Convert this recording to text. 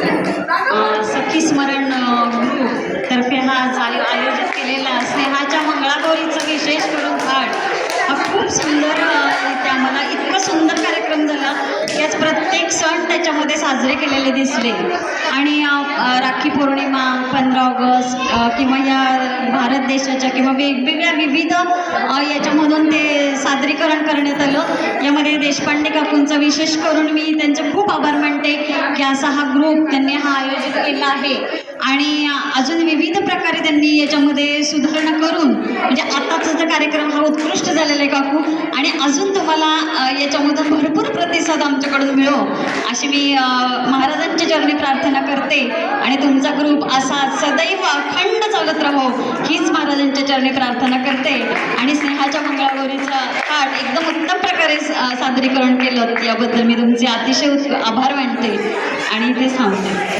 सखी स्मरण ग्रुप तर्फे हा चालू आयोजित केलेला स्नेहाच्या मंगळागौरीचं विशेष करून पाठ हा खूप सुंदर त्या मला इतका सुंदर कार्यक्रम झाला. की आज प्रत्येक सण त्याच्यामध्ये साजरे केलेले दिसले. आणि राखी पौर्णिमा पंधरा ऑगस्ट किंवा या भारत देशाच्या किंवा वेगवेगळ्या विविध याच्यामधून ते सादरीकरण करण्यात आलं. यामध्ये देशपांडे काकूंचा विशेष करून मी त्यांचे खूप आभार मानते की असा हा ग्रुप त्यांनी हा आयोजित केला आहे. आणि अजून विविध प्रकारे त्यांनी याच्यामध्ये सुधारणा करून म्हणजे आताचा जो कार्यक्रम हा उत्कृष्ट झालेला आहे काकू. आणि अजून तुम्हाला याच्यामधून भरपूर प्रतिसाद आमच्याकडून मिळो अशी मी महाराजांची महाराजांच्या चरणी प्रार्थना करते. आणि तुमचा ग्रुप असा सदैव अखंड चालत राहो हीच महाराजांच्या चरणी प्रार्थना करते. मंगळागौरीचा एकदम उत्तम प्रकारे सादरीकरण केलं याबद्दल मी तुमचे अतिशय आभार मानते आणि ते सांगते.